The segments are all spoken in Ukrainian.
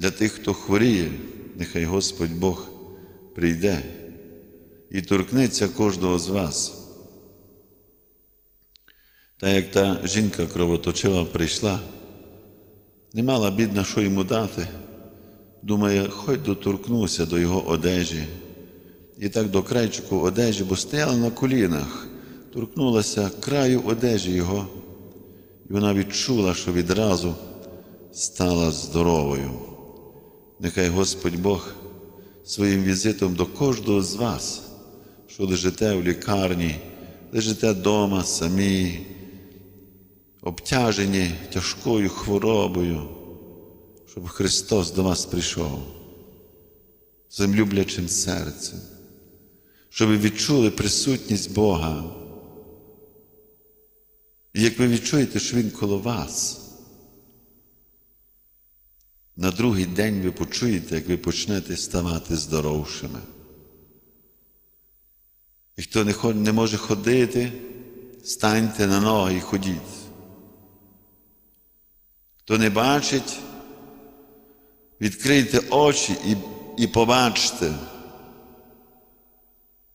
Для тих, хто хворіє, нехай Господь Бог прийде і торкнеться кожного з вас. Та як та жінка кровоточива прийшла, не мала бідна, що йому дати, думає, хоч доторкнуся до його одежі. І так до крайчику одежі, бо стояла на колінах, торкнулася краю одежі його, і вона відчула, що відразу стала здоровою. Нехай Господь Бог своїм візитом до кожного з вас, що лежите в лікарні, лежите вдома самі, обтяжені тяжкою хворобою, щоб Христос до вас прийшов своїм люблячим серцем, щоб ви відчули присутність Бога. І як ви відчуєте, що Він коло вас, на другий день ви почуєте, як ви почнете ставати здоровшими. І хто не, ход- не може ходити, станьте на ноги і ходіть. Хто не бачить, відкрийте очі і, і побачте.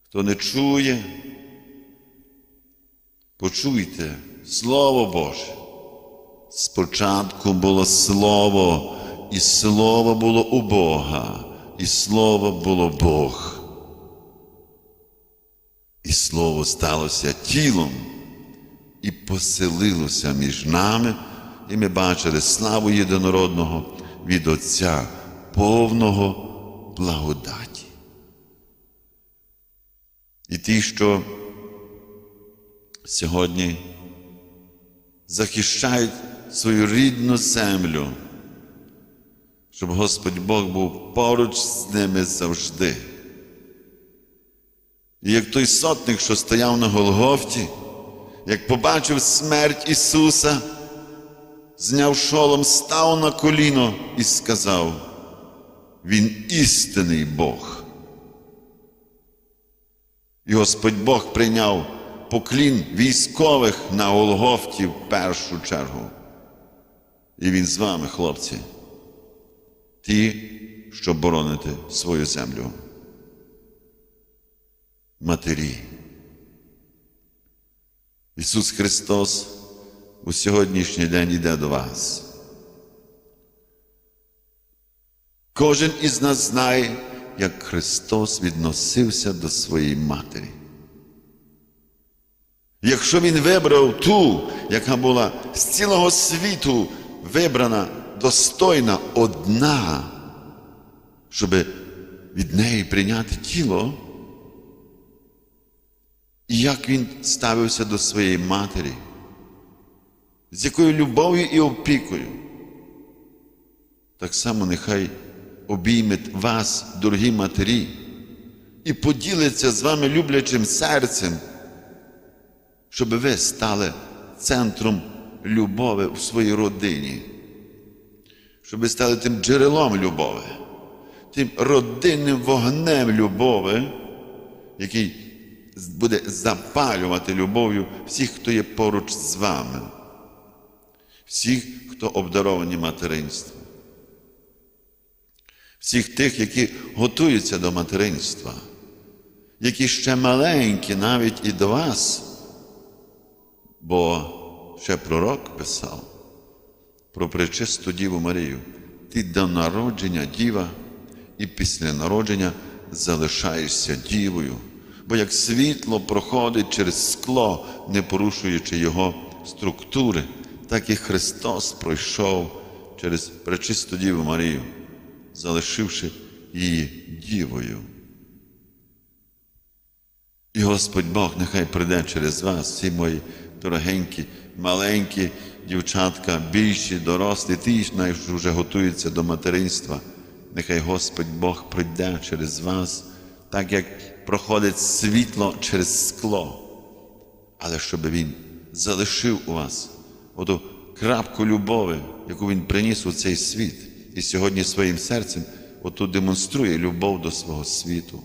Хто не чує, почуйте Слово Боже. Спочатку було Слово, і Слово було у Бога, і Слово було Бог. І Слово сталося тілом і поселилося між нами, і ми бачили славу єдинородного від Отця, повного благодаті. І ті, що сьогодні захищають свою рідну землю, щоб Господь Бог був поруч з ними завжди. І як той сотник, що стояв на Голгофті, як побачив смерть Ісуса, зняв шолом, став на коліно і сказав, Він істинний Бог. І Господь Бог прийняв поклін військових на Голгофті в першу чергу. І Він з вами, хлопці, ті, що бороните свою землю. Матері. Ісус Христос у сьогоднішній день йде до вас. Кожен із нас знає, як Христос відносився до своєї матері. Якщо Він вибрав ту, яка була з цілого світу вибрана, достойна одна, щоб від неї прийняти тіло, і як він ставився до своєї матері, з якою любов'ю і опікою. Так само нехай обійме вас, дорогі матері, і поділиться з вами люблячим серцем, щоб ви стали центром любові в своїй родині, щоб ви стали тим джерелом любові, тим родинним вогнем любові, який буде запалювати любов'ю всіх, хто є поруч з вами, всіх, хто обдаровані материнством, всіх тих, які готуються до материнства, які ще маленькі навіть і до вас, бо ще пророк писав про пречисту Діву Марію. Ти до народження діва і після народження залишаєшся дівою бо як світло проходить через скло, не порушуючи його структури, так і Христос пройшов через пречисту Діву Марію, залишивши її дівою. І Господь Бог нехай прийде через вас, всі мої дорогенькі, маленькі дівчатка, більші, дорослі, ті, що вже готуються до материнства. Нехай Господь Бог прийде через вас, так як проходить світло через скло, але щоб Він залишив у вас оту крапку любові, яку Він приніс у цей світ, і сьогодні своїм серцем оту демонструє любов до свого світу.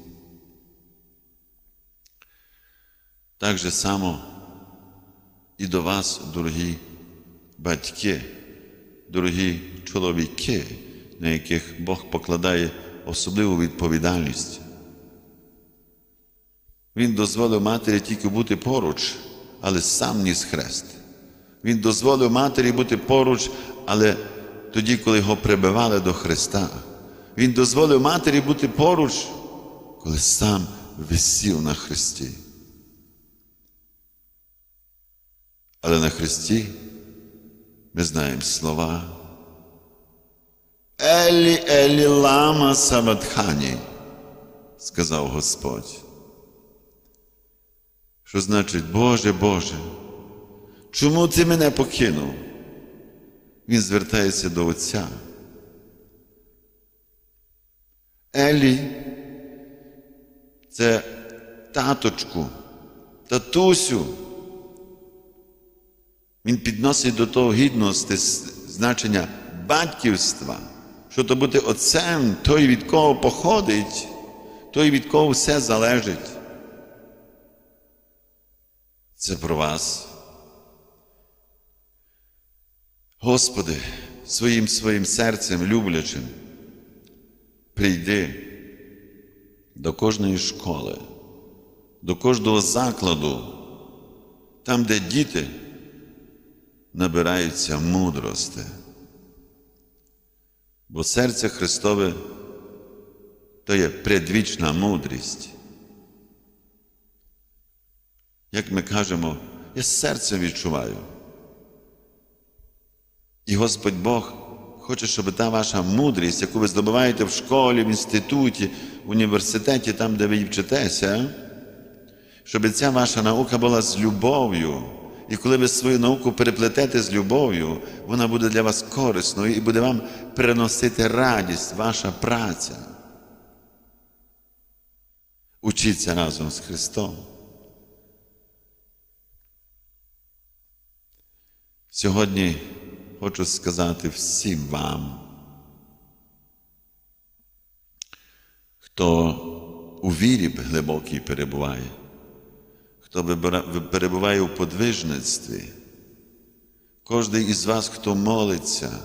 Так же само і до вас, дорогі батьки, дорогі чоловіки, на яких Бог покладає особливу відповідальність. Він дозволив матері тільки бути поруч, але сам ніс хрест. Він дозволив матері бути поруч, але тоді, коли його прибивали до Христа. Він дозволив матері бути поруч, коли сам висів на Христі. Але на Христі ми знаємо слова. Елі, Елі, лама сабатхані, сказав Господь. Що значить, Боже, Боже, чому ти мене покинув? Він звертається до Отця. Елі це таточку, татусю. Він підносить до того гідності значення батьківства, що то бути отцем, той, від кого походить, той, від кого все залежить. Це про вас. Господи, своїм своїм серцем люблячим, прийди до кожної школи, до кожного закладу, там, де діти набираються мудрости. Бо серце Христове то є предвічна мудрість. Як ми кажемо, я серцем відчуваю. І Господь Бог хоче, щоб та ваша мудрість, яку ви здобуваєте в школі, в інституті, в університеті, там, де ви вчитеся, щоб ця ваша наука була з любов'ю. І коли ви свою науку переплетете з любов'ю, вона буде для вас корисною і буде вам приносити радість, ваша праця. Учіться разом з Христом. Сьогодні хочу сказати всім вам, хто у вірі глибокій перебуває, хто перебуває у подвижництві, кожен із вас, хто молиться,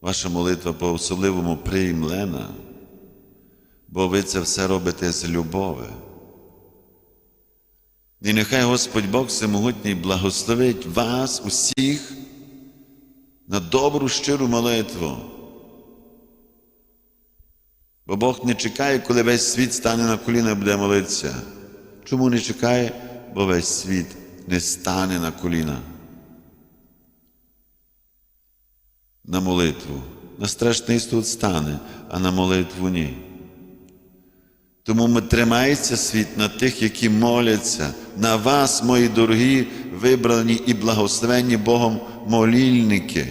ваша молитва по особливому приймлена, бо ви це все робите з любови. І нехай Господь Бог Всемогутній благословить вас усіх на добру щиру молитву. Бо Бог не чекає, коли весь світ стане на коліна і буде молитися. Чому не чекає? Бо весь світ не стане на коліна. На молитву. На страшний суд стане, а на молитву ні. Тому тримається світ на тих, які моляться, на вас, мої дорогі, вибрані і благословенні Богом молільники,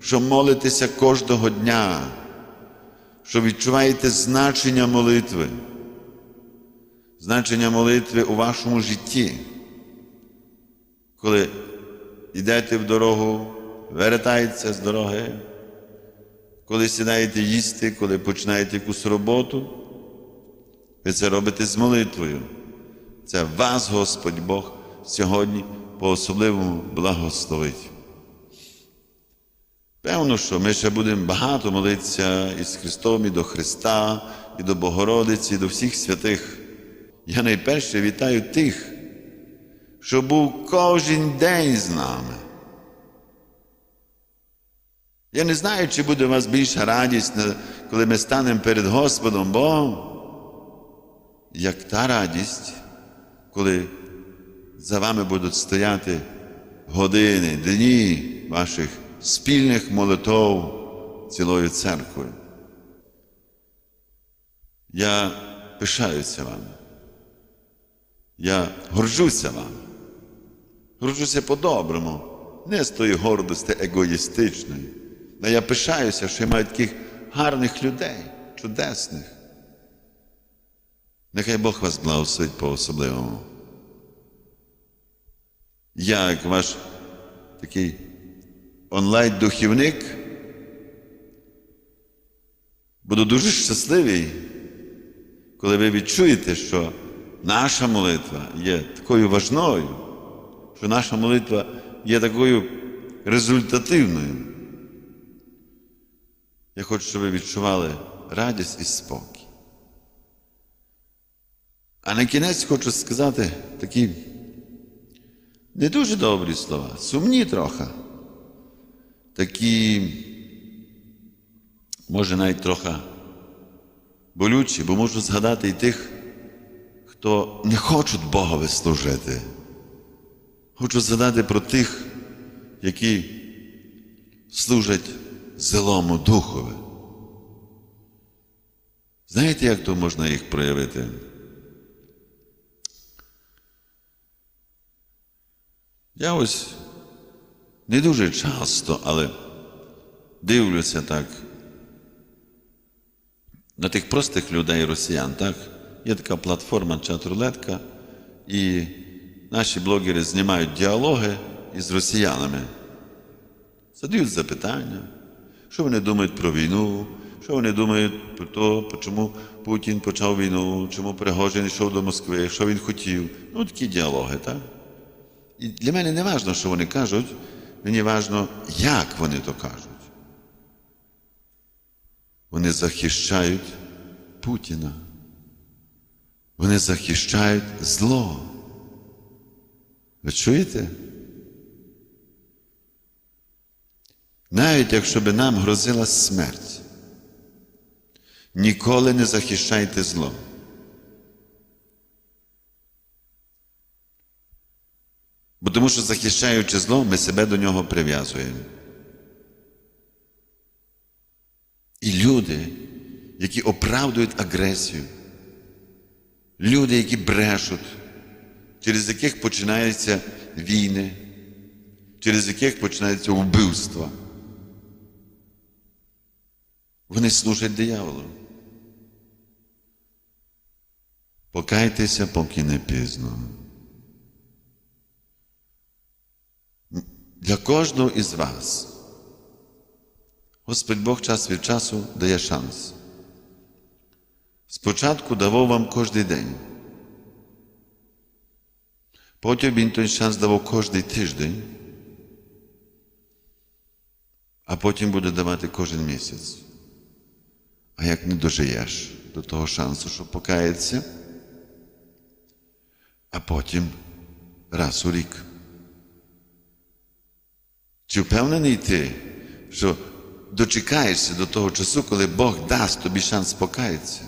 що молитеся кожного дня, що відчуваєте значення молитви, значення молитви у вашому житті. Коли йдете в дорогу, вертаєтеся з дороги, коли сідаєте їсти, коли починаєте якусь роботу. Ви це робите з молитвою. Це вас, Господь Бог, сьогодні по-особливому благословить. Певно, що ми ще будемо багато молитися із Христом, і до Христа, і до Богородиці, і до всіх святих. Я найперше вітаю тих, що був кожен день з нами. Я не знаю, чи буде у вас більша радість, коли ми станемо перед Господом Богом як та радість, коли за вами будуть стояти години, дні ваших спільних молитов цілою церквою. Я пишаюся вам. Я горжуся вам. Горжуся по-доброму, не з тої гордості егоїстичної. Але я пишаюся, що я маю таких гарних людей, чудесних. Нехай Бог вас благословить по-особливому. Я, як ваш такий онлайн-духівник, буду дуже щасливий, коли ви відчуєте, що наша молитва є такою важною, що наша молитва є такою результативною. Я хочу, щоб ви відчували радість і спокій. А на кінець хочу сказати такі не дуже добрі слова, сумні трохи. Такі, може, навіть трохи болючі, бо можу згадати і тих, хто не хочуть Богові служити. Хочу згадати про тих, які служать злому духові. Знаєте, як то можна їх проявити? Я ось не дуже часто, але дивлюся так на тих простих людей росіян, так? Є така платформа чат-рулетка, і наші блогери знімають діалоги із росіянами. Задають запитання, що вони думають про війну, що вони думають про те, чому Путін почав війну, чому Пригожин йшов до Москви, що він хотів. Ну, такі діалоги, так? І для мене не важливо, що вони кажуть, мені важливо, як вони то кажуть. Вони захищають Путіна. Вони захищають зло. Ви чуєте? Навіть якщо би нам грозила смерть, ніколи не захищайте зло. Бо тому що захищаючи зло, ми себе до нього прив'язуємо. І люди, які оправдують агресію, люди, які брешуть, через яких починаються війни, через яких починаються вбивства, вони служать дияволу. Покайтеся, поки не пізно. Для кожного із вас Господь Бог час від часу дає шанс. Спочатку давав вам кожен день. Потім він той шанс давав кожен тиждень, а потім буде давати кожен місяць. А як не дожиєш до того шансу, щоб покаятися, а потім раз у рік. Чи впевнений ти, що дочекаєшся до того часу, коли Бог дасть тобі шанс покаятися?